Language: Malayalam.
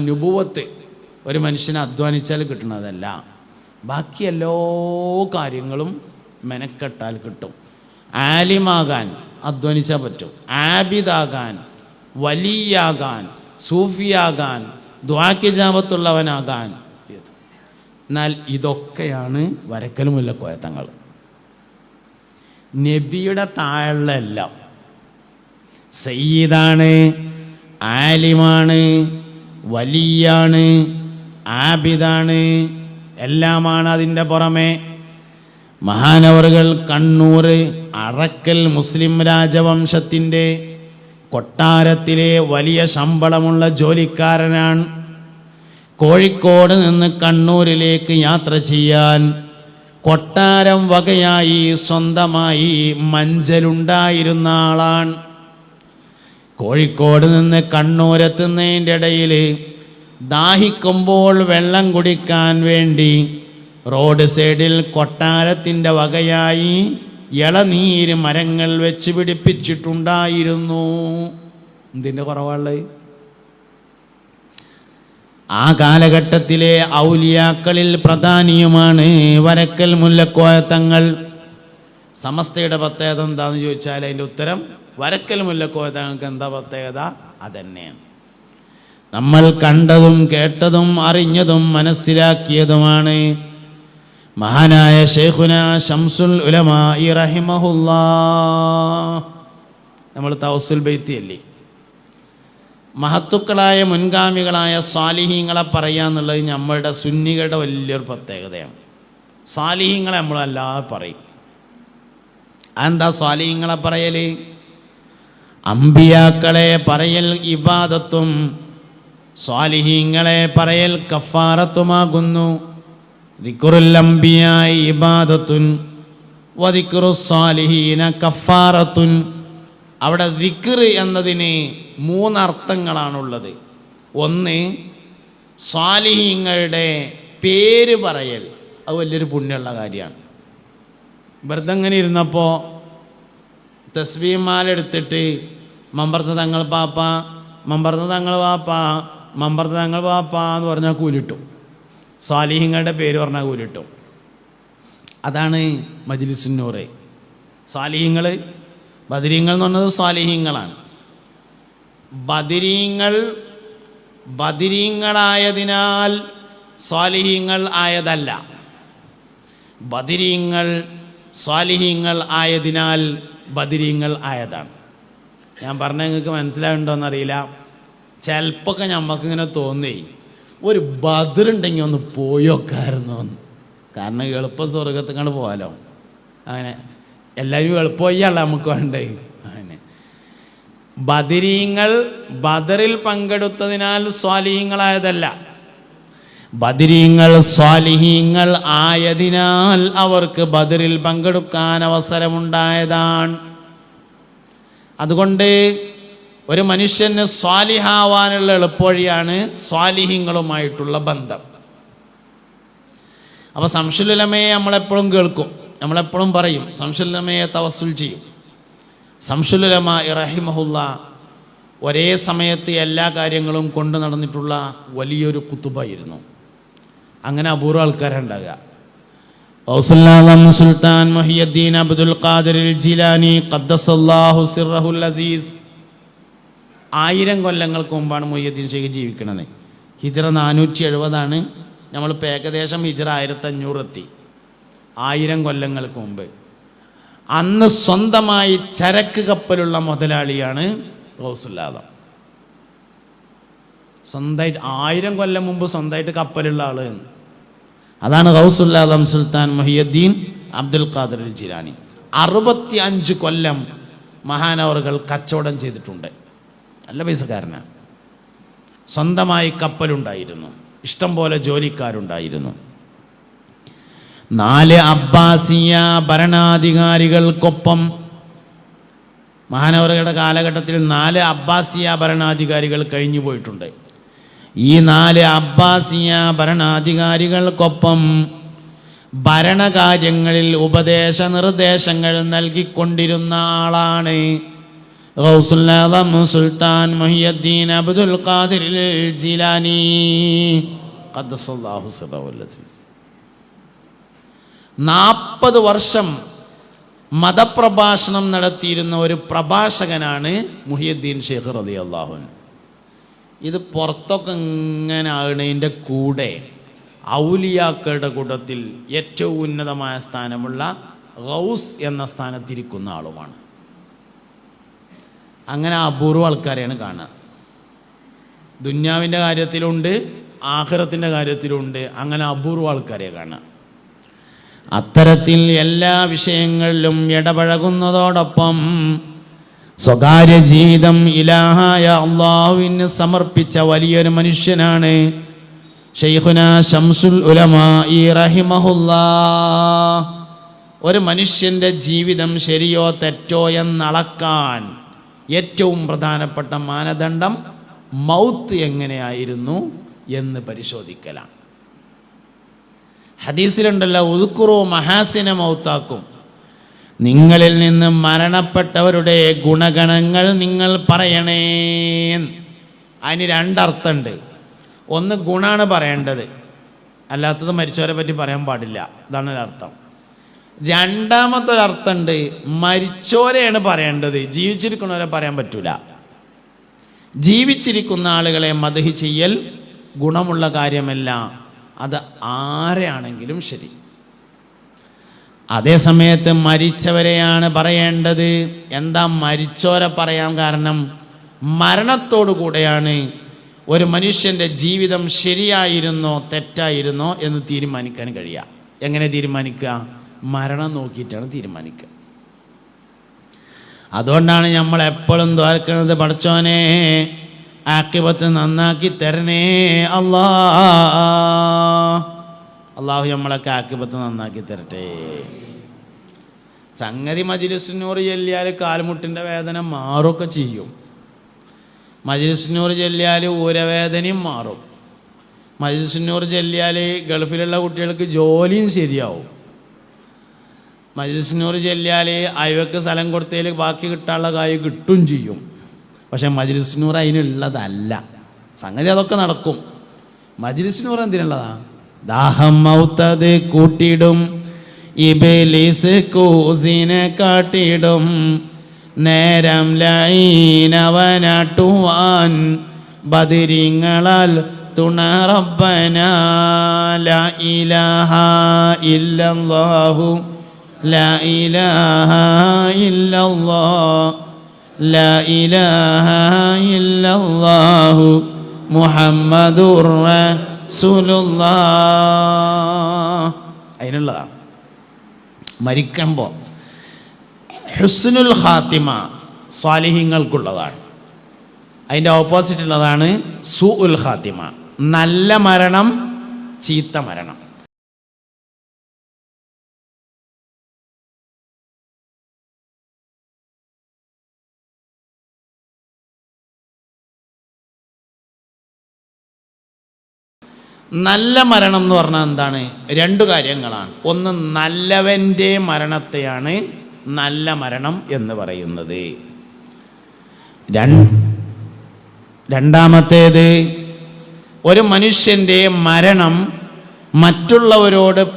നുപുവത്ത് ഒരു മനുഷ്യനെ അധ്വാനിച്ചാൽ കിട്ടുന്നതല്ല. ബാക്കി എല്ലാ കാര്യങ്ങളും മെനക്കെട്ടാൽ കിട്ടും. ആലിമാകാൻ അധ്വാനിച്ചാൽ പറ്റും. ആബിദാകാൻ വലിയാകാൻ സൂഫിയാകാൻ ദ്വാക്കിജാപത്തുള്ളവനാകാൻ എന്നാൽ ഇതൊക്കെയാണ് വരക്കൽ മുല്ലക്കോയത്തങ്ങൾ. നബിയുടെ താഴെയുള്ള എല്ലാം. സയ്യിദാണ് ആലിമാണ് വലിയാണ് ആബിദാണ് എല്ലാമാണ് അതിന്റെ പുറമെ. മഹാനവറുകൾ കണ്ണൂർ അറക്കൽ മുസ്ലിം രാജവംശത്തിന്റെ കൊട്ടാരത്തിലെ വലിയ ശമ്പളമുള്ള ജോലിക്കാരനാണ്. കോഴിക്കോട് നിന്ന് കണ്ണൂരിലേക്ക് യാത്ര ചെയ്യാൻ കൊട്ടാരം വകയായി സ്വന്തമായി മഞ്ചലുണ്ടായിരുന്ന ആളാണ്. കോഴിക്കോട് നിന്ന് കണ്ണൂരെത്തുന്നതിന്റെ ഇടയിൽ ദാഹിക്കുമ്പോൾ വെള്ളം കുടിക്കാൻ വേണ്ടി റോഡ് സൈഡിൽ കൊട്ടാരത്തിന്റെ വകയായി ഇളനീര് മരങ്ങൾ വെച്ച് പിടിപ്പിച്ചിട്ടുണ്ടായിരുന്നു. എന്തിന്റെ കുറവുള്ളത് ആ കാലഘട്ടത്തിലെ ഔലിയാക്കളിൽ പ്രധാനിയുമാണ് വരക്കൽ മുല്ലക്കോയത്തങ്ങൾ സമസ്തയുടെ പ്രത്യേകത എന്താണെന്ന് ചോദിച്ചാൽ അതിന്റെ ഉത്തരം വരക്കൽ മുല്ലക്കോയത്തങ്ങൾക്ക് എന്താ പ്രത്യേകത? അതന്നെയാണ്. നമ്മൾ കണ്ടതും കേട്ടതും അറിഞ്ഞതും മനസ്സിലാക്കിയതുമാണ് മഹാനായ ഷെയ്ഖുന ഷംസുൽ ഉലമ ഉലമാ റഹിമഹുല്ലാ നമ്മൾ തൗസുൽ ബൈത്തി അല്ലേ മഹത്തുക്കളായ മുൻഗാമികളായ സാലിഹീങ്ങളെ പറയുക എന്നുള്ളത് നമ്മളുടെ സുന്നികളുടെ വലിയൊരു പ്രത്യേകതയാണ്. സാലിഹീങ്ങളെ നമ്മളല്ലാതെ പറയും. അതെന്താ സ്വാലിഹീങ്ങളെ പറയൽ അമ്പിയാക്കളെ പറയൽ ഇബാദത്തും സ്വാലിഹീങ്ങളെ പറയൽ കഫാറത്തുമാകുന്നു. ദിക്കുറുൽ അംബിയായി ഇബാദത്തുൻ വദിക്കുറു സ്വാലിഹീന കഫാറത്തുൻ. അവിടെ ദിക്കർ എന്നതിന് മൂന്നർത്ഥങ്ങളാണുള്ളത്. ഒന്ന് സ്വാലിഹീങ്ങളുടെ പേര് പറയൽ. അത് വലിയൊരു പുണ്യമുള്ള കാര്യമാണ്. വെറുതെ അങ്ങനെ ഇരുന്നപ്പോൾ തസ്ബീമാലെടുത്തിട്ട് മമ്പർത്ത തങ്ങൾ പാപ്പ മമ്പർത്ത തങ്ങൾ പാപ്പ മമ്പർത്ത തങ്ങൾ പാപ്പ എന്ന് പറഞ്ഞാൽ കൂലിട്ടു. സാലിഹിങ്ങളുടെ പേര് പറഞ്ഞാൽ കൂലിട്ടു. അതാണ് മജ്ലിസുന്നൂറ്. സാലിഹിങ്ങൾ ബദരീങ്ങൾ എന്ന് പറഞ്ഞത് സാലിഹിങ്ങളാണ്. ബദരീങ്ങൾ ബദരീങ്ങളായതിനാൽ സ്വാലിഹീങ്ങൾ ആയതല്ല. ബദരീങ്ങൾ സ്വാലിഹീങ്ങൾ ആയതിനാൽ ബദരീങ്ങൾ ആയതാണ്. ഞാൻ പറഞ്ഞ നിങ്ങൾക്ക് മനസ്സിലാവുണ്ടോയെന്നറിയില്ല ചിലപ്പോൾ ഞമ്മക്കിങ്ങനെ തോന്നി ഒരു ബദറുണ്ടെങ്കിൽ ഒന്ന് പോയോക്കായിരുന്നു എന്ന്. കാരണം എളുപ്പം സ്വർഗത്തിൽ കണ്ട് പോകാലോ അങ്ങനെ എല്ലാവരും എളുപ്പമല്ല നമുക്ക് വേണ്ടേ അങ്ങനെ. ബദിരീങ്ങൾ ബദറിൽ പങ്കെടുത്തതിനാൽ സ്വാലിഹീങ്ങളായതല്ല. ബദിരീങ്ങൾ സ്വാലിഹീങ്ങൾ ആയതിനാൽ അവർക്ക് ബദറിൽ പങ്കെടുക്കാൻ അവസരമുണ്ടായതാണ്. അതുകൊണ്ട് ഒരു മനുഷ്യന് സ്വാലിഹാവാനുള്ള എളുപ്പവഴിയാണ് സ്വാലിഹീങ്ങളുമായിട്ടുള്ള ബന്ധം. അപ്പോൾ സംശുലമയെ നമ്മളെപ്പോഴും കേൾക്കും. നമ്മളെപ്പോഴും പറയും സംശുലമയെ തവസുൽ ചെയ്യും. സംശുലമ ഇറഹിമഹുല്ല ഒരേ സമയത്ത് എല്ലാ കാര്യങ്ങളും കൊണ്ടു നടന്നിട്ടുള്ള വലിയൊരു കുത്തുബായിരുന്നു. അങ്ങനെ അപൂർവ ആൾക്കാരുണ്ടാകുക ഔസുല്ലാദം സുൽത്താൻ മുഹിയുദ്ദീൻ അബ്ദുൽ ഖാദിർ ജിലാനി ഖദ്ദസല്ലാഹു സിറഹുൽ അസീസ്. ആയിരം കൊല്ലങ്ങൾക്ക് മുമ്പാണ് മൊയ്യദ്ദീൻ ഷെയ്ഖ് ജീവിക്കുന്നത് ഹിജറ നാനൂറ്റി എഴുപതാണ് നമ്മളിപ്പോൾ ഏകദേശം ഹിജറ ആയിരത്തഞ്ഞൂറ് എത്തി ആയിരം കൊല്ലങ്ങൾക്ക് മുമ്പ്. അന്ന് സ്വന്തമായി ചരക്ക് കപ്പലുള്ള മുതലാളിയാണ് ഗൗസുല്ലാദം സ്വന്തമായിട്ട് ആയിരം കൊല്ലം മുമ്പ് സ്വന്തമായിട്ട് കപ്പലുള്ള ആൾ അതാണ് ഗൗസുല്ലാദം സുൽത്താൻ മുഹിയുദ്ദീൻ അബ്ദുൽ ഖാദർ ജിലാനി. അറുപത്തി അഞ്ച് കൊല്ലം മഹാനവറുകൾ കച്ചവടം ചെയ്തിട്ടുണ്ട്. നല്ല പൈസക്കാരനാണ് സ്വന്തമായി കപ്പലുണ്ടായിരുന്നു. ഇഷ്ടം പോലെ ജോലിക്കാരുണ്ടായിരുന്നു. നാല് അബ്ബാസിയ ഭരണാധികാരികൾക്കൊപ്പം മഹാനവറുകളുടെ കാലഘട്ടത്തിൽ നാല് അബ്ബാസിയ ഭരണാധികാരികൾ കഴിഞ്ഞു പോയിട്ടുണ്ട് ഈ നാല് അബ്ബാസിയ ഭരണാധികാരികൾക്കൊപ്പം ഭരണകാര്യങ്ങളിൽ ഉപദേശ നിർദ്ദേശങ്ങൾ നൽകിക്കൊണ്ടിരുന്ന ആളാണ് ഗൗസുൽ ആദം സുൽത്താൻ മുഹിയദ്ദീൻ അബ്ദുൽ ജിലാനി. നാൽപ്പത് വർഷം മതപ്രഭാഷണം നടത്തിയിരുന്ന ഒരു പ്രഭാഷകനാണ് മുഹിയുദ്ദീൻ ഷെയ്ഖ് റതി അള്ളാഹുൻ ഇത് പുറത്തൊക്കെ ഇങ്ങനെ ആണതിന്റെ കൂടെ ഔലിയാക്കളുടെ കൂട്ടത്തിൽ ഏറ്റവും ഉന്നതമായ സ്ഥാനമുള്ള റൗസ് എന്ന സ്ഥാനത്തിരിക്കുന്ന ആളുമാണ്. അങ്ങനെ അപൂർവ ആൾക്കാരെയാണ് കാണുക. ദുന്യാവിന്റെ കാര്യത്തിലുണ്ട് ആഹ്റത്തിന്റെ കാര്യത്തിലുണ്ട് അങ്ങനെ അപൂർവ ആൾക്കാരെ കാണുക. അത്തരത്തിൽ എല്ലാ വിഷയങ്ങളിലും ഇടപഴകുന്നതോടൊപ്പം സ്വകാര്യ ജീവിതം ഇലാഹായ അള്ളാഹുവിന് സമർപ്പിച്ച വലിയൊരു മനുഷ്യനാണ് ഷെയ്ഖുന ഷംസുൽ ഉലമാ ഈ റഹിമഹുല്ലാ ഒരു മനുഷ്യന്റെ ജീവിതം ശരിയോ തെറ്റോ എന്നളക്കാൻ ഏറ്റവും പ്രധാനപ്പെട്ട മാനദണ്ഡം മൗത്ത് എങ്ങനെയായിരുന്നു എന്ന് പരിശോധിക്കലാണ്. ഹദീസിലുണ്ടല്ലോ ഉദുക്കുറോ മഹാസിനെ മൗത്താക്കും. നിങ്ങളിൽ നിന്ന് മരണപ്പെട്ടവരുടെ ഗുണഗണങ്ങൾ നിങ്ങൾ പറയണേ. അതിന് രണ്ടർത്ഥമുണ്ട്. ഒന്ന് ഗുണമാണ് പറയേണ്ടത്. അല്ലാത്തത് മരിച്ചവരെ പറ്റി പറയാൻ പാടില്ല. ഇതാണ് ഒരർത്ഥം. രണ്ടാമത്തെ ഒരർത്ഥമുണ്ട് മരിച്ചോരെയാണ് പറയേണ്ടത്. ജീവിച്ചിരിക്കുന്നവരെ പറയാൻ പറ്റൂല. ജീവിച്ചിരിക്കുന്ന ആളുകളെ മദഹി ചെയ്യൽ ഗുണമുള്ള കാര്യമല്ല. അത് ആരെയാണെങ്കിലും ശരി. അതേ സമയത്ത് മരിച്ചവരെയാണ് പറയേണ്ടത്. എന്താ മരിച്ചോരെ പറയാൻ കാരണം? മരണത്തോടു കൂടെയാണ് ഒരു മനുഷ്യന്റെ ജീവിതം ശരിയായിരുന്നോ തെറ്റായിരുന്നോ എന്ന് തീരുമാനിക്കാൻ കഴിയുക. എങ്ങനെ തീരുമാനിക്കുക? മരണം നോക്കിയിട്ടാണ് തീരുമാനിക്കുക. അതുകൊണ്ടാണ് നമ്മൾ എപ്പോഴും തോൽക്കുന്നത് പഠിച്ചോനെ ആക്കിപത്ത് നന്നാക്കി തരണേ അല്ലാ അള്ളാഹു നമ്മളൊക്കെ ആക്കിപ്പത്ത് നന്നാക്കി തരട്ടെ. സംഗതി മജിലിസിനൂറ് ചെല്ലിയാൽ കാൽമുട്ടിന്റെ വേദന മാറുകയൊക്കെ ചെയ്യും. മജിലിസിനൂറ് ചെല്ലിയാൽ ഊരവേദനയും മാറും. മജിലിസിനൂറ് ചെല്ലിയാൽ ഗൾഫിലുള്ള കുട്ടികൾക്ക് ജോലിയും ശരിയാവും. മജിലിസിനൂറ് ചെല്ലിയാൽ അയവക്ക് സ്ഥലം കൊടുത്തതിൽ ബാക്കി കിട്ടാനുള്ള കായ് കിട്ടും ചെയ്യും. പക്ഷെ മജിലിസിനൂർ അതിനുള്ളതല്ല സംഗതി അതൊക്കെ നടക്കും. മജിലിസിനൂർ എന്തിനുള്ളതാ? ദാഹം മൗത്തത് കൂട്ടിടും. ഇബിലിസ് കൂസിനെ കാട്ടിടും. നേരം ലൈനവനാട്ടുവാൻ ബദിരിങ്ങളാൽ തുണറപ്പനാഹു ലാ ഇലാഹ ഇല്ലല്ലാഹു. ലാ ഇലാഹ ലാ ഇലാഹ മുഹമ്മദുർ അതിനുള്ളതാണ്. മരിക്കുമ്പോൾ ഹുസ്നുൽ ഖാത്തിമ സ്വാലിഹ്യങ്ങൾക്കുള്ളതാണ് അതിന്റെ ഓപ്പോസിറ്റ് ഉള്ളതാണ് സു ഉൽ ഖാത്തിമ. നല്ല മരണം ചീത്ത മരണം. നല്ല മരണം എന്ന് പറഞ്ഞാൽ എന്താണ്? രണ്ടു കാര്യങ്ങളാണ്. ഒന്ന് നല്ലവന്റെ മരണത്തെയാണ് നല്ല മരണം എന്ന് പറയുന്നത്. രണ്ട് രണ്ടാമത്തേത് ഒരു മനുഷ്യന്റെ മരണം മറ്റുള്ളവരോട്